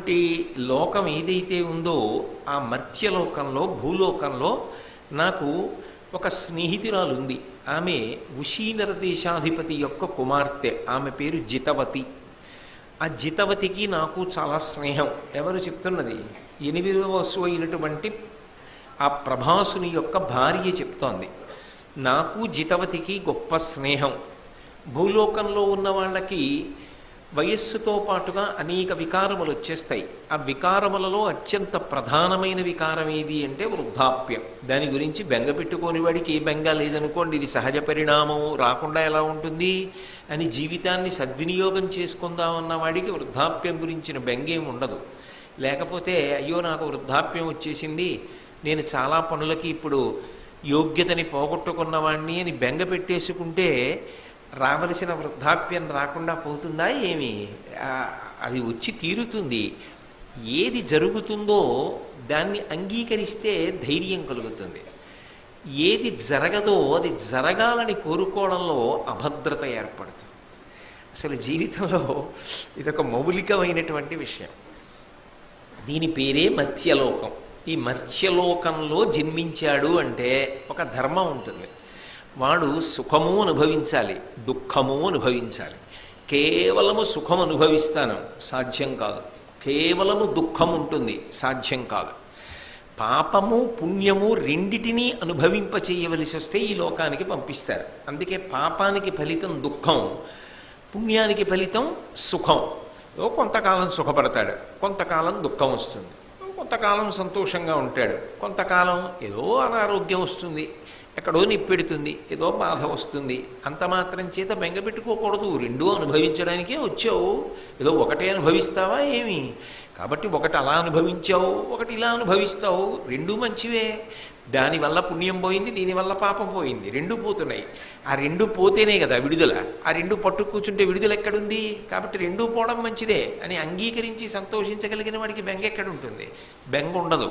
ఉన్నటువంటి లోకం ఏదైతే ఉందో ఆ మర్త్యలోకంలో భూలోకంలో నాకు ఒక స్నేహితురాలు ఉంది ఆమె ఉషీనర దేశాధిపతి యొక్క కుమార్తె. ఆమె పేరు జితవతి. ఆ జితవతికి నాకు చాలా స్నేహం. ఎవరు చెప్తున్నది? ఎనిమిదవ వస్తువు అయినటువంటి ఆ ప్రభాసుని యొక్క భార్య చెప్తోంది. నాకు జితవతికి గొప్ప స్నేహం. భూలోకంలో ఉన్న వాళ్ళకి వయస్సుతో పాటుగా అనేక వికారములు వచ్చేస్తాయి. ఆ వికారములలో అత్యంత ప్రధానమైన వికారం ఏది అంటే వృద్ధాప్యం. దాని గురించి బెంగ పెట్టుకోని వాడికి ఏ బెంగ లేదనుకోండి ఇది సహజ పరిణామం రాకుండా ఎలా ఉంటుంది? అని జీవితాన్ని సద్వినియోగం చేసుకుందామన్న వాడికి వృద్ధాప్యం గురించిన బెంగేం ఉండదు. లేకపోతే అయ్యో నాకు వృద్ధాప్యం వచ్చేసింది నేను చాలా పనులకి ఇప్పుడు యోగ్యతని పోగొట్టుకున్నవాడిని అని బెంగ పెట్టేసుకుంటే రావలసిన వృద్ధాప్యం రాకుండా పోతుందా ఏమి? అది వచ్చి తీరుతుంది. ఏది జరుగుతుందో దాన్ని అంగీకరిస్తే ధైర్యం కలుగుతుంది. ఏది జరగదో అది జరగాలని కోరుకోవడంలో అభద్రత ఏర్పడుతుంది. అసలు జీవితంలో ఇదొక మౌలికమైనటువంటి విషయం. దీని పేరే మత్స్యలోకం. ఈ మత్స్యలోకంలో జన్మించాడు అంటే ఒక ధర్మం ఉంటుంది. వాడు సుఖము అనుభవించాలి దుఃఖము అనుభవించాలి. కేవలము సుఖం అనుభవిస్తాను సాధ్యం కాదు. కేవలము దుఃఖం ఉంటుంది సాధ్యం కాదు. పాపము పుణ్యము రెండిటినీ అనుభవింప చేయవలసి వస్తే ఈ లోకానికి పంపిస్తారు. అందుకే పాపానికి ఫలితం దుఃఖం పుణ్యానికి ఫలితం సుఖం. కొంతకాలం సుఖపడతాడు కొంతకాలం దుఃఖం వస్తుంది. కొంతకాలం సంతోషంగా ఉంటాడు కొంతకాలం ఏదో అనారోగ్యం వస్తుంది. ఎక్కడో నిప్పెడుతుంది ఏదో బాధ వస్తుంది. అంత మాత్రం చేత బెంగ పెట్టుకోకూడదు. రెండూ అనుభవించడానికే వచ్చావు. ఏదో ఒకటే అనుభవిస్తావా ఏమి? కాబట్టి ఒకటి అలా అనుభవించావు ఒకటి ఇలా అనుభవిస్తావు. రెండూ మంచివే. దానివల్ల పుణ్యం పోయింది దీనివల్ల పాపం పోయింది. రెండు పోతున్నాయి. ఆ రెండు పోతేనే కదా విడుదల. ఆ రెండు పట్టు కూర్చుంటే విడుదల ఎక్కడుంది? కాబట్టి రెండూ పోవడం మంచిదే అని అంగీకరించి సంతోషించగలిగిన వాడికి బెంగ ఎక్కడుంటుంది? బెంగ ఉండదు.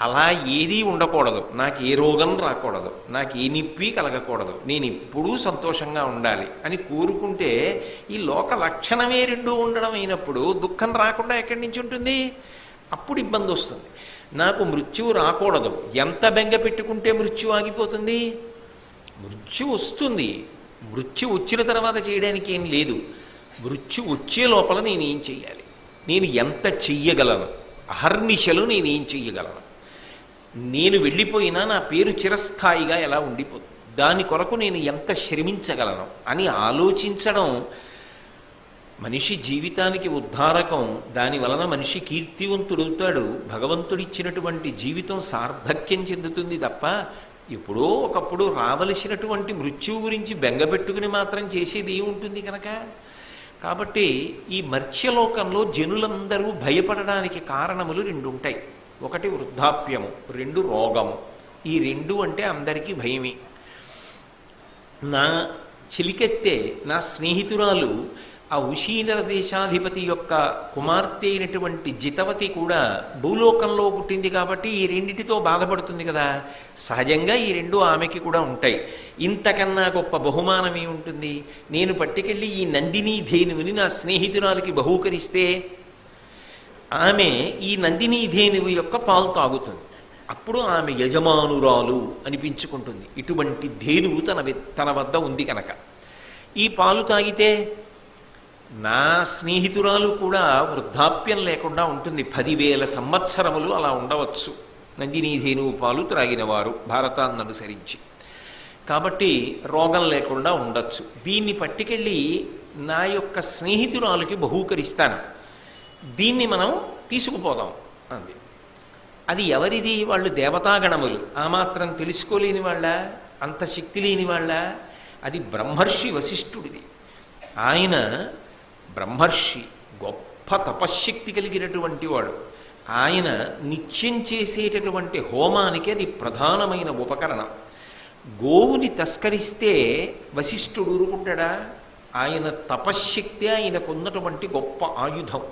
అలా ఏదీ ఉండకూడదు. నాకు ఏ రోగం రాకూడదు. నాకు ఏ నిప్పి కలగకూడదు. నేను ఎప్పుడూ సంతోషంగా ఉండాలి అని కోరుకుంటే ఈ లోక లక్షణమే రెండు ఉండడం అయినప్పుడు దుఃఖం రాకుండా ఎక్కడి నుంచి ఉంటుంది? అప్పుడు ఇబ్బంది వస్తుంది. నాకు మృత్యువు రాకూడదు. ఎంత బెంగ పెట్టుకుంటే మృత్యు ఆగిపోతుంది? మృత్యు వస్తుంది. మృత్యు వచ్చిన తర్వాత చేయడానికి ఏం లేదు. మృత్యు వచ్చే లోపల నేను ఏం చెయ్యాలి? నేను ఎంత చెయ్యగలను? అహర్నిశలు నేను ఏం చెయ్యగలను? నేను వెళ్ళిపోయినా నా పేరు చిరస్థాయిగా ఎలా ఉండిపోతుంది దాని కొరకు నేను ఎంత శ్రమించగలను అని ఆలోచించడం మనిషి జీవితానికి ఉద్ధారకం. దాని వలన మనిషి కీర్తివంతుడవుతాడు. భగవంతుడిచ్చినటువంటి జీవితం సార్థక్యం చెందుతుంది తప్ప ఎప్పుడో ఒకప్పుడు రావలసినటువంటి మృత్యువు గురించి బెంగపెట్టుకుని మాత్రం చేసేది ఏముంటుంది కనుక? కాబట్టి ఈ మర్త్యలోకంలో జనులందరూ భయపడడానికి కారణములు రెండు ఉంటాయి ఒకటి వృద్ధాప్యము రెండు రోగము. ఈ రెండు అంటే అందరికీ భయమే. నా చిలికెత్తే నా స్నేహితురాలు ఆ ఉషీనర దేశాధిపతి యొక్క కుమార్తె అయినటువంటి జితవతి కూడా భూలోకంలో పుట్టింది కాబట్టి ఈ రెండిటితో బాధపడుతుంది కదా. సహజంగా ఈ రెండు ఆమెకి కూడా ఉంటాయి. ఇంతకన్నా గొప్ప బహుమానం ఏముంటుంది నేను పట్టుకెళ్ళి ఈ నందిని ధేనువుని నా స్నేహితురాలకి బహూకరిస్తే ఆమె ఈ నందినీధేనువు యొక్క పాలు తాగుతుంది. అప్పుడు ఆమె యజమానురాలు అనిపించుకుంటుంది. ఇటువంటి ధేనువు తన తన వద్ద ఉంది కనుక. ఈ పాలు తాగితే నా స్నేహితురాలు కూడా వృద్ధాప్యం లేకుండా ఉంటుంది. పదివేల సంవత్సరములు అలా ఉండవచ్చు. నందినీధేనువు పాలు త్రాగినవారు భారతాన్ని అనుసరించి కాబట్టి రోగం లేకుండా ఉండొచ్చు. దీన్ని పట్టుకెళ్ళి నా యొక్క స్నేహితురాలకి బహూకరిస్తాను. దీన్ని మనం తీసుకుపోదాం అంది. అది ఎవరిది? వాళ్ళు దేవతాగణములు. ఆ మాత్రం తెలుసుకోలేని వాళ్ళ? అంత శక్తి లేని వాళ్ళ? అది బ్రహ్మర్షి వశిష్ఠుడిది. ఆయన బ్రహ్మర్షి గొప్ప తపశ్శక్తి కలిగినటువంటి వాడు. ఆయన నిత్యం చేసేటటువంటి హోమానికి అది ప్రధానమైన ఉపకరణం. గోవుని తస్కరిస్తే వశిష్ఠుడు ఊరుకుంటాడా? ఆయన తపశ్శక్తి ఆయనకున్నటువంటి గొప్ప ఆయుధం.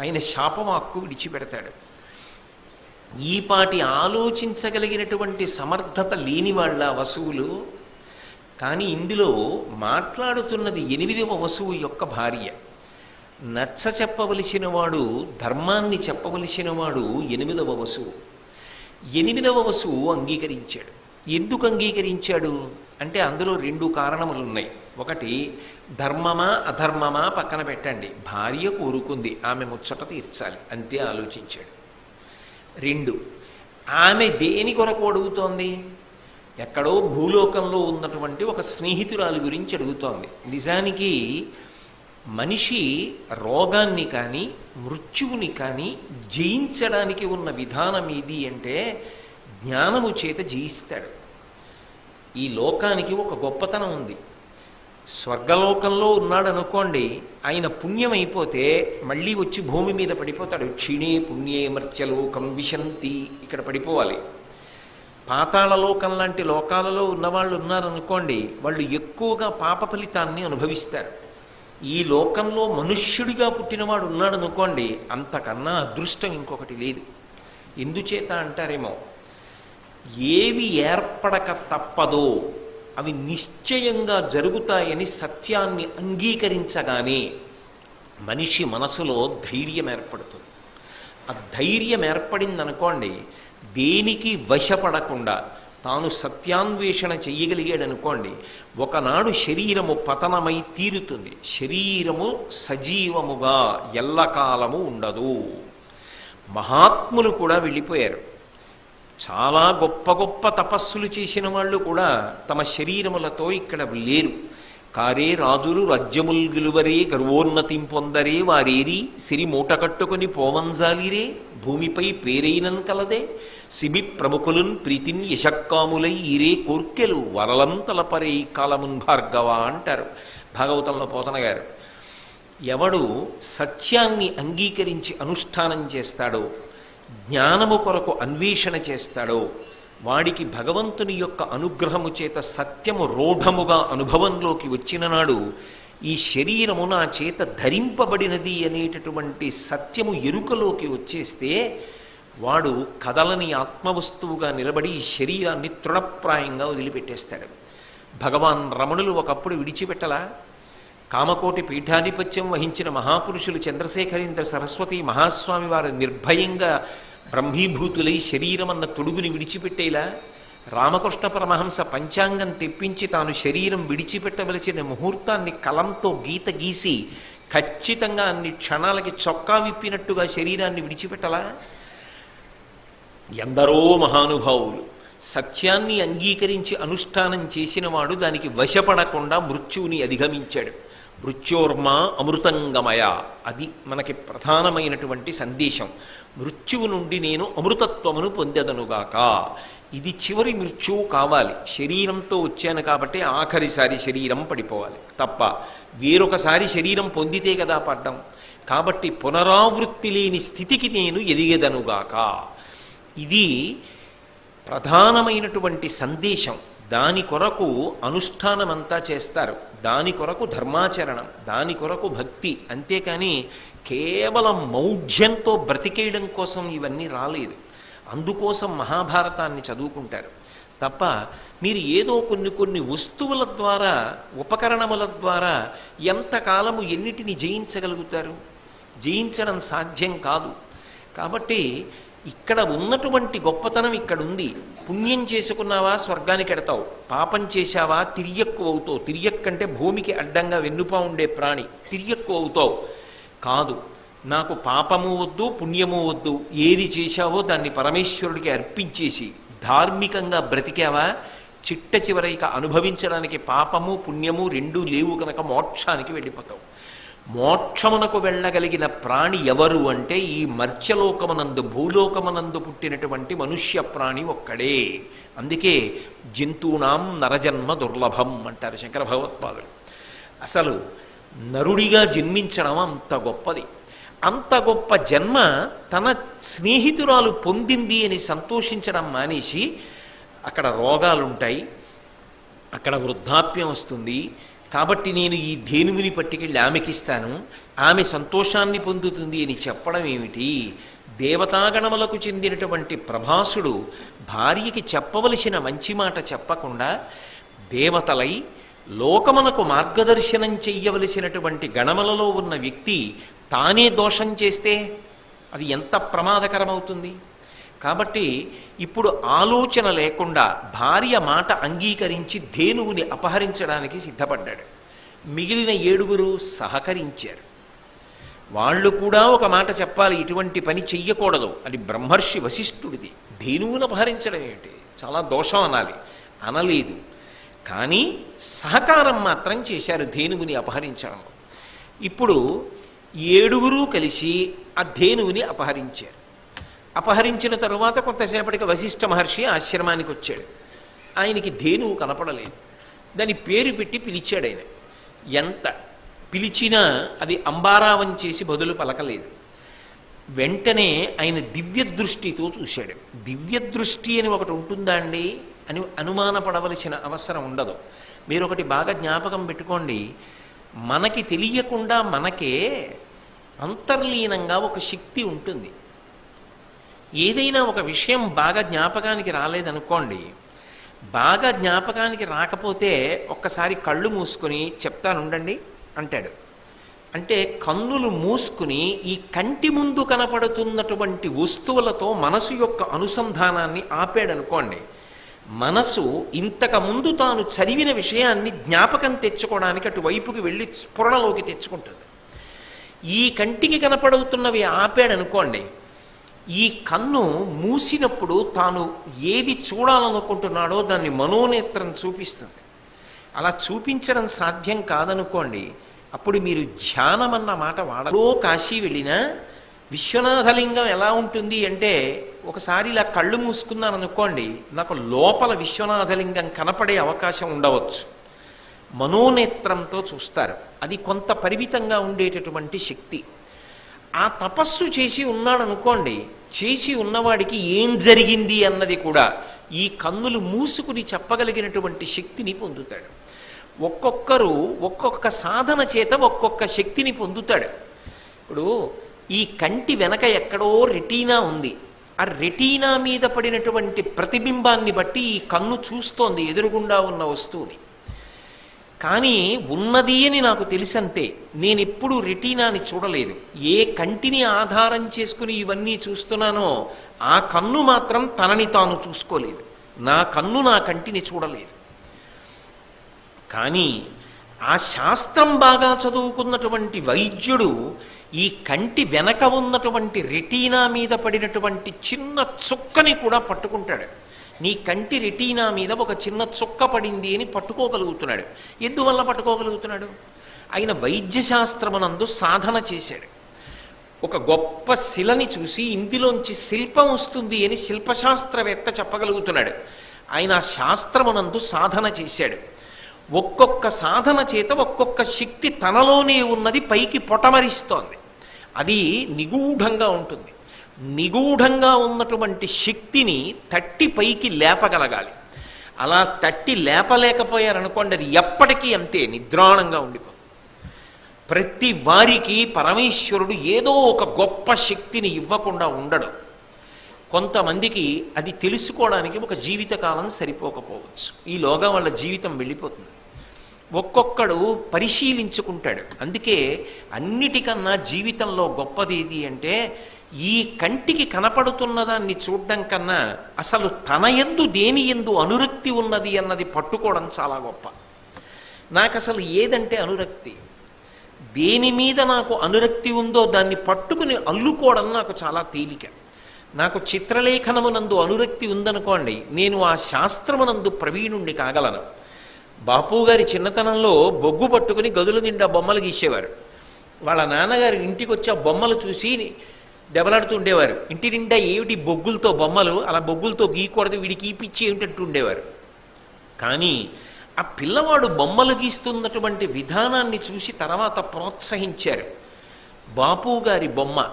ఆయన శాపం హక్కు విడిచిపెడతాడు. ఈ పాటి ఆలోచించగలిగినటువంటి సమర్థత లేని వాళ్ళ వసువులు కానీ ఇందులో మాట్లాడుతున్నది ఎనిమిదవ వసువు యొక్క భార్య. నచ్చ చెప్పవలసిన వాడు ధర్మాన్ని చెప్పవలసిన వాడు ఎనిమిదవ వసువు. ఎనిమిదవ వసువు అంగీకరించాడు. ఎందుకు అంగీకరించాడు? అంటే అందులో రెండు కారణములు ఉన్నాయి ఒకటి ధర్మమా అధర్మమా పక్కన పెట్టండి. భార్య కోరుకుంది ఆమె ముచ్చట తీర్చాలి అంతే ఆలోచించాడు. రెండు ఆమె దేని కొరకు అడుగుతోంది? ఎక్కడో భూలోకంలో ఉన్నటువంటి ఒక స్నేహితురాలి గురించి అడుగుతోంది. నిజానికి మనిషి రోగాన్ని కానీ మృత్యువుని కానీ జయించడానికి ఉన్న విధానం ఏది అంటే జ్ఞానము చేత జయిస్తాడు. ఈ లోకానికి ఒక గొప్పతనం ఉంది. స్వర్గలోకంలో ఉన్నాడు అనుకోండి ఆయన పుణ్యం అయిపోతే మళ్ళీ వచ్చి భూమి మీద పడిపోతాడు. క్షీణే పుణ్యే మర్త్యలోకం విశంతి ఇక్కడ పడిపోవాలి. పాతాళలోకం లాంటి లోకాలలో ఉన్నవాళ్ళు ఉన్నారనుకోండి వాళ్ళు ఎక్కువగా పాప ఫలితాన్ని అనుభవిస్తారు. ఈ లోకంలో మనుష్యుడిగా పుట్టినవాడు ఉన్నాడు అనుకోండి అంతకన్నా అదృష్టం ఇంకొకటి లేదు. ఎందుచేత అంటారేమో ఏవి ఏర్పడక తప్పదో అవి నిశ్చయంగా జరుగుతాయని సత్యాన్ని అంగీకరించగానే మనిషి మనసులో ధైర్యం ఏర్పడుతుంది. ఆ ధైర్యం ఏర్పడిందనుకోండి దేనికి వశపడకుండా తాను సత్యాన్వేషణ చెయ్యగలిగాడు అనుకోండి ఒకనాడు శరీరము పతనమై తీరుతుంది. శరీరము సజీవముగా ఎల్లకాలము ఉండదు. మహాత్ములు కూడా వెళ్ళిపోయారు. చాలా గొప్ప గొప్ప తపస్సులు చేసిన వాళ్ళు కూడా తమ శరీరములతో ఇక్కడ లేరు. కారే రాజులు రాజ్యముల్ గెలువరే గర్వోన్నతిం పొందరే వారేరి సిరి మూట కట్టుకొని పోవంజాలిరే భూమిపై పేరైనన్ కలదే సిబి ప్రముఖులున్ ప్రీతిన్ యశక్కాములై ఈరే కోర్కెలు వరలం తలపరే కాలమున్ భార్గవ అంటారు. భాగవతంలో పోతన గారు ఎవడు సత్యాన్ని అంగీకరించి అనుష్ఠానం చేస్తాడో జ్ఞానము కొరకు అన్వేషణ చేస్తాడో వాడికి భగవంతుని యొక్క అనుగ్రహము చేత సత్యము రూఢముగా అనుభవంలోకి వచ్చిన నాడు ఈ శరీరము నా చేత ధరింపబడినది అనేటటువంటి సత్యము ఎరుకలోకి వచ్చేస్తే వాడు కదలని ఆత్మవస్తువుగా నిలబడి ఈ శరీరాన్ని తృణప్రాయంగా వదిలిపెట్టేస్తాడు. భగవాన్ రమణులు ఒకప్పుడు విడిచిపెట్టలా? కామకోటి పీఠాధిపత్యం వహించిన మహాపురుషులు చంద్రశేఖరేంద్ర సరస్వతి మహాస్వామి వారు నిర్భయంగా బ్రహ్మీభూతులై శరీరమన్న తొడుగుని విడిచిపెట్టేలా రామకృష్ణ పరమహంస పంచాంగం తెప్పించి తాను శరీరం విడిచిపెట్టవలసిన ముహూర్తాన్ని కలంతో గీత గీసి ఖచ్చితంగా అన్ని క్షణాలకి చొక్కా విప్పినట్టుగా శరీరాన్ని విడిచిపెట్టలా? ఎందరో మహానుభావులు సత్యాన్ని అంగీకరించి అనుష్ఠానం చేసినవాడు దానికి వశపడకుండా మృత్యువుని అధిగమించాడు. మృత్యోర్మ అమృతంగమయ. అది మనకి ప్రధానమైనటువంటి సందేశం. మృత్యువు నుండి నేను అమృతత్వమును పొందెదనుగాక. ఇది చివరి మృత్యువు కావాలి. శరీరంతో వచ్చాను కాబట్టి ఆఖరిసారి శరీరం పడిపోవాలి. తప్ప వేరొకసారి శరీరం పొందితే కదా పడ్డం. కాబట్టి పునరావృత్తి లేని స్థితికి నేను ఎదిగెదనుగాక. ఇది ప్రధానమైనటువంటి సందేశం. దాని కొరకు అనుష్ఠానమంతా చేస్తారు. దాని కొరకు ధర్మాచరణం దాని కొరకు భక్తి. అంతేకాని కేవలం మౌఢ్యంతో బ్రతికేయడం కోసం ఇవన్నీ రాలేదు. అందుకోసం మహాభారతాన్ని చదువుకుంటారు. తప్ప మీరు ఏదో కొన్ని కొన్ని వస్తువుల ద్వారా ఉపకరణముల ద్వారా ఎంతకాలము ఎన్నిటిని జయించగలుగుతారు? జయించడం సాధ్యం కాదు. కాబట్టి ఇక్కడ ఉన్నటువంటి గొప్పతనం ఇక్కడ ఉంది పుణ్యం చేసుకున్నావా స్వర్గానికి ఎడతావు. పాపం చేశావా తిరియక్కు అవుతావు తిరియక్కంటే భూమికి అడ్డంగా వెన్నుపా ఉండే ప్రాణి తిరియక్కు అవుతావు కాదు నాకు పాపము వద్దు పుణ్యము వద్దు. ఏది చేశావో దాన్ని పరమేశ్వరుడికి అర్పించేసి ధార్మికంగా బ్రతికావా? చిట్ట చివరిక అనుభవించడానికి పాపము పుణ్యము రెండూ లేవు కనుక మోక్షానికి వెళ్ళిపోతావు. మోక్షమునకు వెళ్ళగలిగిన ప్రాణి ఎవరు అంటే ఈ మర్చ్యలోకమనందు భూలోకమనందు పుట్టినటువంటి మనుష్య ప్రాణి ఒక్కడే. అందుకే జంతువునాం నరజన్మ దుర్లభం అంటారు శంకర భగవత్పాదులు. అసలు నరుడిగా జన్మించడం అంత గొప్పది. అంత గొప్ప జన్మ తన స్నేహితురాలు పొందింది అని సంతోషించడం మానేసి అక్కడ రోగాలుంటాయి అక్కడ వృద్ధాప్యం వస్తుంది కాబట్టి నేను ఈ ధేనువుని పట్టుకెళ్ళి ఆమెకిస్తాను. ఆమె సంతోషాన్ని పొందుతుంది అని చెప్పడం ఏమిటి? దేవతాగణములకు చెందినటువంటి ప్రభాసుడు భార్యకి చెప్పవలసిన మంచి మాట చెప్పకుండా దేవతలై లోకమునకు మార్గదర్శనం చెయ్యవలసినటువంటి గణములలో ఉన్న వ్యక్తి తానే దోషం చేస్తే అది ఎంత ప్రమాదకరమవుతుంది? కాబట్టి ఇప్పుడు ఆలోచన లేకుండా భార్య మాట అంగీకరించి ధేనువుని అపహరించడానికి సిద్ధపడ్డాడు. మిగిలిన ఏడుగురు సహకరించారు. వాళ్ళు కూడా ఒక మాట చెప్పాలి ఇటువంటి పని చెయ్యకూడదు. అది బ్రహ్మర్షి వశిష్ఠుడిది. ధేనువును అపహరించడం ఏమిటి చాలా దోషం అనాలి. అనలేదు. కానీ సహకారం మాత్రం చేశారు ధేనువుని అపహరించడంలో. ఇప్పుడు ఏడుగురు కలిసి ఆ ధేనువుని అపహరించారు. అపహరించిన తరువాత కొంతసేపటికి వశిష్ఠ మహర్షి ఆశ్రమానికి వచ్చాడు. ఆయనకి ధేనువు కనపడలేదు. దాని పేరు పెట్టి పిలిచాడు ఆయన. ఎంత పిలిచినా అది అంబారావం చేసి బదులు పలకలేదు. వెంటనే ఆయన దివ్య దృష్టితో చూశాడు. దివ్య దృష్టి అని ఒకటి ఉంటుందా అండి? అని అనుమానపడవలసిన అవసరం ఉండదు. మీరు ఒకటి బాగా జ్ఞాపకం పెట్టుకోండి. మనకి తెలియకుండా మనకే అంతర్లీనంగా ఒక శక్తి ఉంటుంది. ఏదైనా ఒక విషయం బాగా జ్ఞాపకానికి రాలేదనుకోండి బాగా జ్ఞాపకానికి రాకపోతే ఒక్కసారి కళ్ళు మూసుకొని చెప్తానుండండి అంటాడు. అంటే కన్నులు మూసుకుని ఈ కంటి ముందు కనపడుతున్నటువంటి వస్తువులతో మనసు యొక్క అనుసంధానాన్ని ఆపాడనుకోండి మనసు ఇంతకు ముందు తాను చదివిన విషయాన్ని జ్ఞాపకం తెచ్చుకోవడానికి అటువైపుకి వెళ్ళి స్ఫురణలోకి తెచ్చుకుంటుంది. ఈ కంటికి కనపడుతున్నవి ఆపాడనుకోండి ఈ కన్ను మూసినప్పుడు తాను ఏది చూడాలనుకుంటున్నాడో దాన్ని మనోనేత్రం చూపిస్తుంది. అలా చూపించడం సాధ్యం కాదనుకోండి అప్పుడు మీరు ధ్యానం అన్న మాట వాడలో కాశీ వెళ్ళినా విశ్వనాథలింగం ఎలా ఉంటుంది అంటే ఒకసారి ఇలా కళ్ళు మూసుకున్నాను అనుకోండి నాకు లోపల విశ్వనాథలింగం కనపడే అవకాశం ఉండవచ్చు. మనోనేత్రంతో చూస్తారు. అది కొంత పరిమితంగా ఉండేటటువంటి శక్తి. ఆ తపస్సు చేసి ఉన్నాడనుకోండి చేసి ఉన్నవాడికి ఏం జరిగింది అన్నది కూడా ఈ కన్నులు మూసుకుని చెప్పగలిగినటువంటి శక్తిని పొందుతాడు. ఒక్కొక్కరు ఒక్కొక్క సాధన చేత ఒక్కొక్క శక్తిని పొందుతాడు. ఇప్పుడు ఈ కంటి వెనక ఎక్కడో రెటీనా ఉంది. ఆ రెటీనా మీద పడినటువంటి ప్రతిబింబాన్ని బట్టి ఈ కన్ను చూస్తోంది ఎదురుగుండా ఉన్న వస్తువుని. కానీ ఉన్నది అని నాకు తెలిసంతే నేనెప్పుడు రెటీనాని చూడలేదు. ఏ కంటిని ఆధారం చేసుకుని ఇవన్నీ చూస్తున్నానో ఆ కన్ను మాత్రం తనని తాను చూసుకోలేదు. నా కన్ను నా కంటిని చూడలేదు. కానీ ఆ శాస్త్రం బాగా చదువుకున్నటువంటి వైద్యుడు ఈ కంటి వెనక ఉన్నటువంటి రెటీనా మీద పడినటువంటి చిన్న చుక్కని కూడా పట్టుకుంటాడు. నీ కంటి రెటీనా మీద ఒక చిన్న చుక్క పడింది అని పట్టుకోగలుగుతున్నాడు. ఎందువల్ల పట్టుకోగలుగుతున్నాడు? ఆయన వైద్యశాస్త్రమునందు సాధన చేశాడు. ఒక గొప్ప శిలని చూసి ఇందులోంచి శిల్పం వస్తుంది అని శిల్పశాస్త్రవేత్త చెప్పగలుగుతున్నాడు. ఆయన శాస్త్రమునందు సాధన చేశాడు. ఒక్కొక్క సాధన చేత ఒక్కొక్క శక్తి తనలోనే ఉన్నది పైకి పొటమరిస్తోంది. అది నిగూఢంగా ఉంటుంది. నిగూఢంగా ఉన్నటువంటి శక్తిని తట్టి పైకి లేపగలగాలి. అలా తట్టి లేపలేకపోయారనుకోండి అది ఎప్పటికీ అంతే నిద్రాణంగా ఉండిపోతుంది. ప్రతి వారికి పరమేశ్వరుడు ఏదో ఒక గొప్ప శక్తిని ఇవ్వకుండా ఉండడు. కొంతమందికి అది తెలుసుకోవడానికి ఒక జీవితకాలం సరిపోకపోవచ్చు. ఈలోగా వాళ్ళ జీవితం వెళ్ళిపోతుంది. ఒక్కొక్కడు పరిశీలించుకుంటాడు. అందుకే అన్నిటికన్నా జీవితంలో గొప్పది ఏది అంటే ఈ కంటికి కనపడుతున్న దాన్ని చూడడం కన్నా అసలు తన ఎందు దేని ఎందు అనురక్తి ఉన్నది అన్నది పట్టుకోవడం చాలా గొప్ప. నాకు అసలు ఏదంటే అనురక్తి. దేని మీద నాకు అనురక్తి ఉందో దాన్ని పట్టుకుని అల్లుకోవడం నాకు చాలా తేలిక. నాకు చిత్రలేఖనమునందు అనురక్తి ఉందనుకోండి నేను ఆ శాస్త్రమునందు ప్రవీణుణ్ణి కాగలను. బాపు గారి చిన్నతనంలో బొగ్గు పట్టుకుని గదుల నిండా బొమ్మలు గీసేవారు. వాళ్ళ నాన్నగారి ఇంటికి వచ్చి ఆ బొమ్మలు చూసి దెబ్బలాడుతూ ఉండేవారు. ఇంటి నిండా ఏమిటి బొగ్గులతో బొమ్మలు అలా బొగ్గులతో గీయకూడదు వీడికి ఈపిచ్చి ఏమిటంటూ ఉండేవారు. కానీ ఆ పిల్లవాడు బొమ్మలు గీస్తున్నటువంటి విధానాన్ని చూసి తర్వాత ప్రోత్సహించారు. బాపు గారి బొమ్మ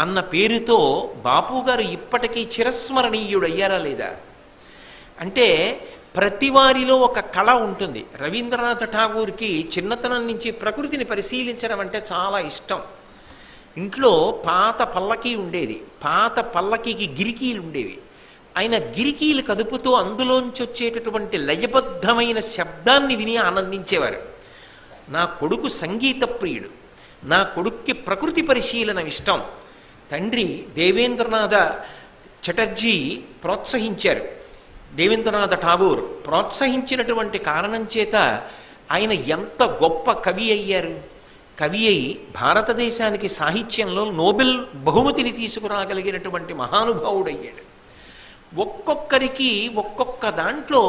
అన్న పేరుతో బాపు గారు ఇప్పటికీ చిరస్మరణీయుడు అయ్యారా లేదా? అంటే ప్రతి వారిలో ఒక కళ ఉంటుంది. రవీంద్రనాథ్ ఠాగూర్కి చిన్నతనం నుంచి ప్రకృతిని పరిశీలించడం అంటే చాలా ఇష్టం. ఇంట్లో పాత పల్లకీ ఉండేది. పాత పల్లకీకి గిరికీలు ఉండేవి. ఆయన గిరికీలు కదుపుతూ అందులోంచి వచ్చేటటువంటి లయబద్ధమైన శబ్దాన్ని విని ఆనందించేవారు. నా కొడుకు సంగీత ప్రియుడు. నా కొడుక్కి ప్రకృతి పరిశీలన ఇష్టం. తండ్రి దేవేంద్రనాథ చటర్జీ ప్రోత్సహించారు. దేవేంద్రనాథ ఠాగూర్ ప్రోత్సహించినటువంటి కారణం చేత ఆయన ఎంత గొప్ప కవి అయ్యారు? కవి అయి భారతదేశానికి సాహిత్యంలో నోబెల్ బహుమతిని తీసుకురాగలిగినటువంటి మహానుభావుడయ్యాడు. ఒక్కొక్కరికి ఒక్కొక్క దాంట్లో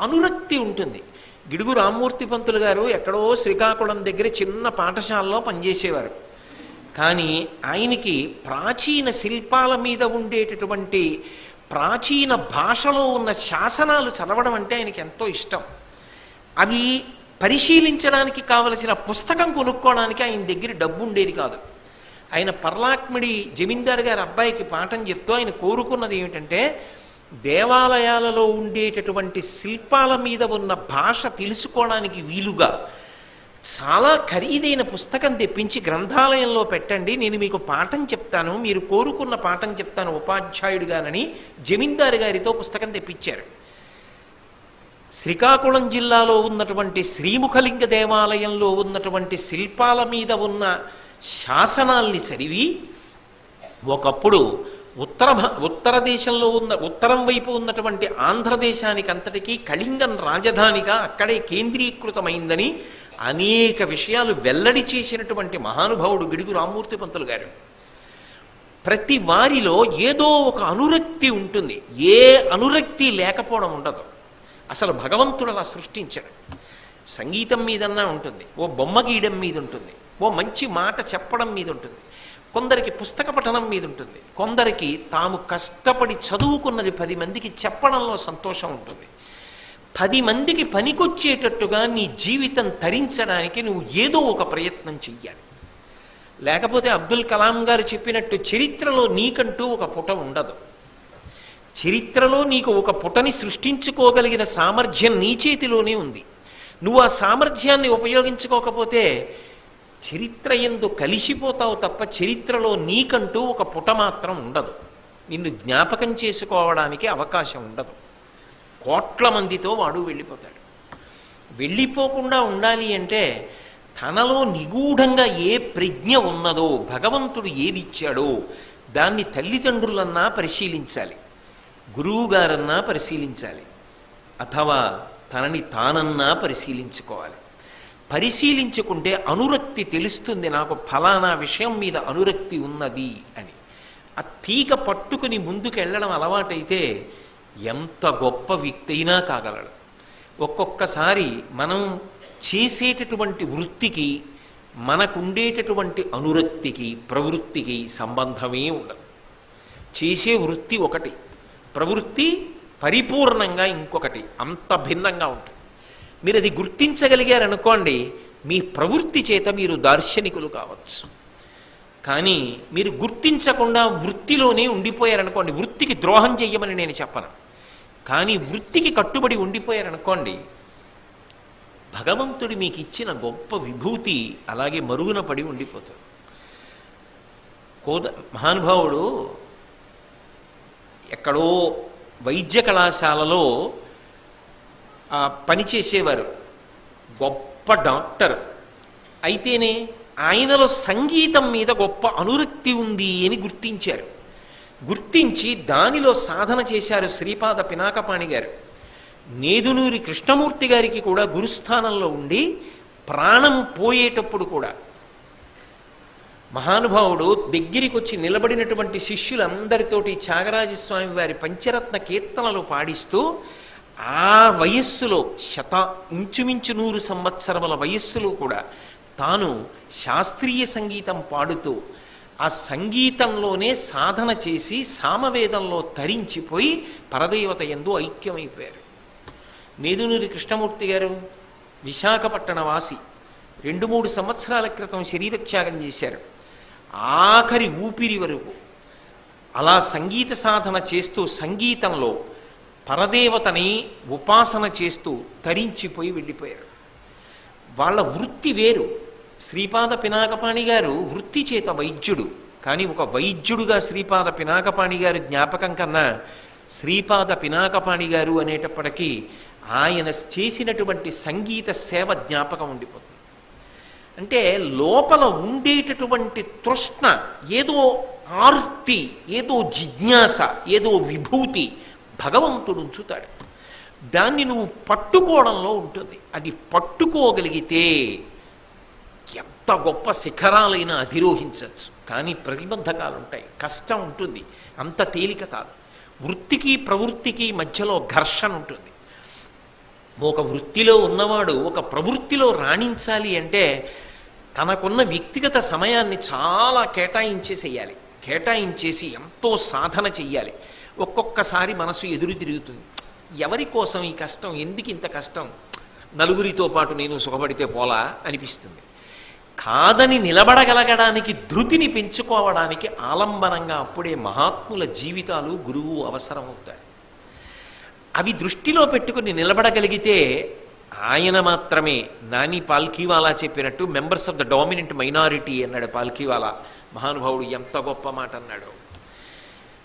అనురక్తి ఉంటుంది. గిడుగు రామ్మూర్తి పంతులు గారు ఎక్కడో శ్రీకాకుళం దగ్గర చిన్న పాఠశాలలో పనిచేసేవారు. కానీ ఆయనకి ప్రాచీన శిల్పాల మీద ఉండేటటువంటి ప్రాచీన భాషలో ఉన్న శాసనాలు చదవడం అంటే ఆయనకి ఎంతో ఇష్టం. అవి పరిశీలించడానికి కావలసిన పుస్తకం కొనుక్కోవడానికి ఆయన దగ్గర డబ్బు ఉండేది కాదు. ఆయన పర్లాక్మిడి జమీందారు గారి అబ్బాయికి పాఠం చెప్తూ ఆయన కోరుకున్నది ఏమిటంటే దేవాలయాలలో ఉండేటటువంటి శిల్పాల మీద ఉన్న భాష తెలుసుకోవడానికి వీలుగా చాలా ఖరీదైన పుస్తకం తెప్పించి గ్రంథాలయంలో పెట్టండి నేను మీకు పాఠం చెప్తాను మీరు కోరుకున్న పాఠం చెప్తాను ఉపాధ్యాయుడిగానని జమీందారు గారితో పుస్తకం తెప్పించారు. శ్రీకాకుళం జిల్లాలో ఉన్నటువంటి శ్రీముఖలింగ దేవాలయంలో ఉన్నటువంటి శిల్పాల మీద ఉన్న శాసనాల్ని చదివి ఒకప్పుడు ఉత్తర ఉత్తర దేశంలో ఉన్న ఉత్తరం వైపు ఉన్నటువంటి ఆంధ్రదేశానికి అంతటికీ కళింగం రాజధానిగా అక్కడే కేంద్రీకృతమైందని అనేక విషయాలు వెల్లడి చేసినటువంటి మహానుభావుడు గిడుగు రామ్మూర్తి పంతులు గారు. ప్రతి వారిలో ఏదో ఒక అనురక్తి ఉంటుంది. ఏ అనురక్తి లేకపోవడం ఉండదు. అసలు భగవంతుడు అలా సృష్టించాడు. సంగీతం మీదన్నా ఉంటుంది ఓ బొమ్మ గీయడం మీద ఉంటుంది ఓ మంచి మాట చెప్పడం మీద ఉంటుంది కొందరికి పుస్తక పఠనం మీద ఉంటుంది కొందరికి తాము కష్టపడి చదువుకున్నది పది మందికి చెప్పడంలో సంతోషం ఉంటుంది. పది మందికి పనికొచ్చేటట్టుగా నీ జీవితం తరించడానికి నువ్వు ఏదో ఒక ప్రయత్నం చెయ్యాలి. లేకపోతే అబ్దుల్ కలాం గారు చెప్పినట్టు చరిత్రలో నీకంటూ ఒక పుట ఉండదు. చరిత్రలో నీకు ఒక పుటని సృష్టించుకోగలిగిన సామర్థ్యం నీ చేతిలోనే ఉంది. నువ్వు ఆ సామర్థ్యాన్ని ఉపయోగించుకోకపోతే చరిత్ర ఎందు కలిసిపోతావు తప్ప చరిత్రలో నీకంటూ ఒక పుట మాత్రం ఉండదు. నిన్ను జ్ఞాపకం చేసుకోవడానికి అవకాశం ఉండదు. కోట్ల మందితో వాడు వెళ్ళిపోతాడు. వెళ్ళిపోకుండా ఉండాలి అంటే తనలో నిగూఢంగా ఏ ప్రజ్ఞ ఉన్నదో భగవంతుడు ఏదిచ్చాడో దాన్ని తల్లిదండ్రులన్నా పరిశీలించాలి. గురువుగారన్నా పరిశీలించాలి. అథవా తనని తానన్నా పరిశీలించుకోవాలి. పరిశీలించుకుంటే అనురక్తి తెలుస్తుంది నాకు ఫలానా విషయం మీద అనురక్తి ఉన్నది అని. ఆ తీగ పట్టుకుని ముందుకెళ్ళడం అలవాటైతే ఎంత గొప్ప వ్యక్తి అయినా కాగలడు. ఒక్కొక్కసారి మనం చేసేటటువంటి వృత్తికి మనకుండేటటువంటి అనురక్తికి ప్రవృత్తికి సంబంధమే ఉండదు. చేసే వృత్తి ఒకటి. ప్రవృత్తి పరిపూర్ణంగా ఇంకొకటి అంత భిన్నంగా ఉంటుంది. మీరు అది గుర్తించగలిగారనుకోండి మీ ప్రవృత్తి చేత మీరు దార్శనికులు కావచ్చు. కానీ మీరు గుర్తించకుండా వృత్తిలోనే ఉండిపోయారనుకోండి వృత్తికి ద్రోహం చెయ్యమని నేను చెప్పను. కానీ వృత్తికి కట్టుబడి ఉండిపోయారనుకోండి భగవంతుడి మీకు ఇచ్చిన గొప్ప విభూతి అలాగే మరుగున పడి ఉండిపోతుంది కోద మహానుభావుడు ఎక్కడో వైద్య కళాశాలలో పనిచేసేవారు గొప్ప డాక్టర్. అయితేనే ఆయనలో సంగీతం మీద గొప్ప అనురక్తి ఉంది అని గుర్తించారు. గుర్తించి దానిలో సాధన చేశారు శ్రీపాద పినాకపాణి గారు. నేదునూరి కృష్ణమూర్తి గారికి కూడా గురుస్థానంలో ఉండి ప్రాణం పోయేటప్పుడు కూడా మహానుభావుడు దగ్గరికి వచ్చి నిలబడినటువంటి శిష్యులందరితోటి త్యాగరాజస్వామి వారి పంచరత్న కీర్తనలు పాడిస్తూ ఆ వయస్సులో శత ఇంచుమించు నూరు సంవత్సరముల వయస్సులో కూడా తాను శాస్త్రీయ సంగీతం పాడుతూ ఆ సంగీతంలోనే సాధన చేసి సామవేదంలో తరించిపోయి పరదేవత ఎందు ఐక్యమైపోయారు. నేదునూరి కృష్ణమూర్తి గారు విశాఖపట్టణ వాసి రెండు మూడు సంవత్సరాల క్రితం శరీరత్యాగం చేశారు. ఆఖరి ఊపిరి వరకు. అలా సంగీత సాధన చేస్తూ సంగీతంలో పరదేవతని ఉపాసన చేస్తూ తరించిపోయి వెళ్ళిపోయారు వాళ్ళ వృత్తి వేరు. శ్రీపాద పినాకపాణి గారు వృత్తి చేత వైద్యుడు. కానీ ఒక వైద్యుడుగా శ్రీపాద పినాకపాణి గారు జ్ఞాపకం కన్నా శ్రీపాద పినాకపాణి గారు అనేటప్పటికీ ఆయన చేసినటువంటి సంగీత సేవ జ్ఞాపకం ఉండిపోతుంది. అంటే లోపల ఉండేటటువంటి తృష్ణ ఏదో ఆర్తి ఏదో జిజ్ఞాస ఏదో విభూతి భగవంతుడు ఉంచుతాడు. దాన్ని నువ్వు పట్టుకోవడంలో ఉంటుంది. అది పట్టుకోగలిగితే ఎంత గొప్ప శిఖరాలైనా అధిరోహించవచ్చు. కానీ ప్రతిబంధకాలు ఉంటాయి. కష్టం ఉంటుంది. అంత తేలిక కాదు. వృత్తికి ప్రవృత్తికి మధ్యలో ఘర్షణ ఉంటుంది. ఒక వృత్తిలో ఉన్నవాడు ఒక ప్రవృత్తిలో రాణించాలి అంటే తనకున్న వ్యక్తిగత సమయాన్ని చాలా కేటాయించేసేయాలి. కేటాయించేసి ఎంతో సాధన చెయ్యాలి. ఒక్కొక్కసారి మనసు ఎదురు తిరుగుతుంది. ఎవరి కోసం ఈ కష్టం? ఎందుకు ఇంత కష్టం? నలుగురితో పాటు నేను సుఖపడితే పోలా? అనిపిస్తుంది. కాదని నిలబడగలగడానికి ధృతిని పెంచుకోవడానికి ఆలంబనంగా అప్పుడే మహాత్ముల జీవితాలు గురువు అవసరమవుతాయి. అవి దృష్టిలో పెట్టుకుని నిలబడగలిగితే ఆయన మాత్రమే. నాని పాల్కీవాలా చెప్పినట్టు members of the dominant minority అన్నాడు పాల్కీవాలా. మహానుభావుడు ఎంత గొప్ప మాట అన్నాడు.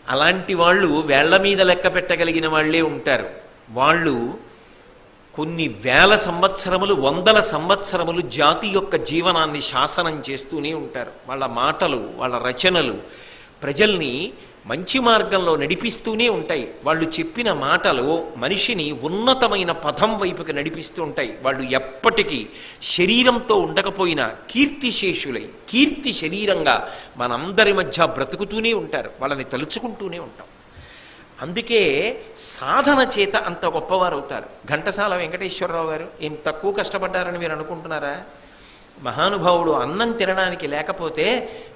అలాంటి వాళ్ళు వేళ్ళ మీద లెక్క పెట్టగలిగిన వాళ్ళే ఉంటారు. వాళ్ళు కొన్ని వేల సంవత్సరములు వందల సంవత్సరములు జాతి యొక్క జీవనాన్ని శాసనం చేస్తూనే ఉంటారు. వాళ్ళ మాటలు వాళ్ళ రచనలు ప్రజల్ని మంచి మార్గంలో నడిపిస్తూనే ఉంటాయి. వాళ్ళు చెప్పిన మాటలు మనిషిని ఉన్నతమైన పథం వైపుకి నడిపిస్తూ ఉంటాయి. వాళ్ళు ఎప్పటికీ శరీరంతో ఉండకపోయినా కీర్తిశేషులై కీర్తి శరీరంగా మనందరి మధ్య బ్రతుకుతూనే ఉంటారు. వాళ్ళని తలుచుకుంటూనే ఉంటాం. అందుకే సాధన చేత అంత గొప్పవారు అవుతారు ఘంటసాల వెంకటేశ్వరరావు గారు ఏం తక్కువ కష్టపడ్డారని మీరు అనుకుంటున్నారా? మహానుభావుడు అన్నం తినడానికి లేకపోతే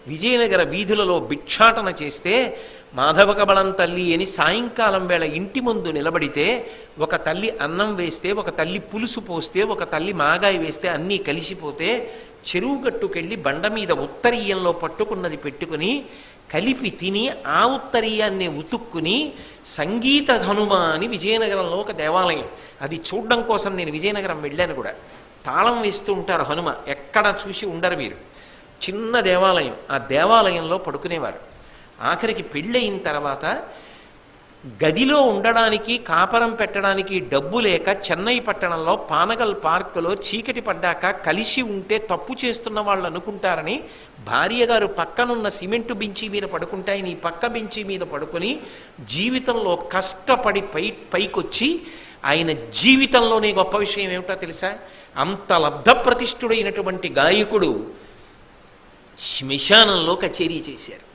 విజయనగర వీధులలో భిక్షాటన చేస్తే మాధవకబళం తల్లి అని సాయంకాలం వేళ ఇంటి ముందు నిలబడితే ఒక తల్లి అన్నం వేస్తే ఒక తల్లి పులుసు పోస్తే ఒక తల్లి మాగాయి వేస్తే అన్నీ కలిసిపోతే చెరువు గట్టుకెళ్ళి బండ మీద ఉత్తరీయంలో పట్టుకున్నది పెట్టుకుని కలిపి తిని ఆ ఉత్తరీయాన్ని ఉతుక్కుని సంగీత ధనుమ అని విజయనగరంలో ఒక దేవాలయం. అది చూడడం కోసం నేను విజయనగరం వెళ్ళాను కూడా. తాళం వేస్తూ ఉంటారు హనుమ. ఎక్కడ చూసి ఉండరు మీరు చిన్న దేవాలయం. ఆ దేవాలయంలో పడుకునేవారు. ఆఖరికి పెళ్ళయిన తర్వాత గదిలో ఉండడానికి కాపరం పెట్టడానికి డబ్బు లేక చెన్నై పట్టణంలో పానగల్ పార్కులో చీకటి పడ్డాక కలిసి ఉంటే తప్పు చేస్తున్న వాళ్ళు అనుకుంటారని భార్య గారు పక్కనున్న సిమెంటు బెంచి మీద పడుకుంటాయి. నీ పక్క బెంచి మీద పడుకొని జీవితంలో కష్టపడి పై పైకొచ్చి ఆయన జీవితంలోనే గొప్ప విషయం ఏమిటో తెలుసా? అంత లబ్ధ ప్రతిష్ఠుడైనటువంటి గాయకుడు శ్మశానంలో కచేరీ చేశారు.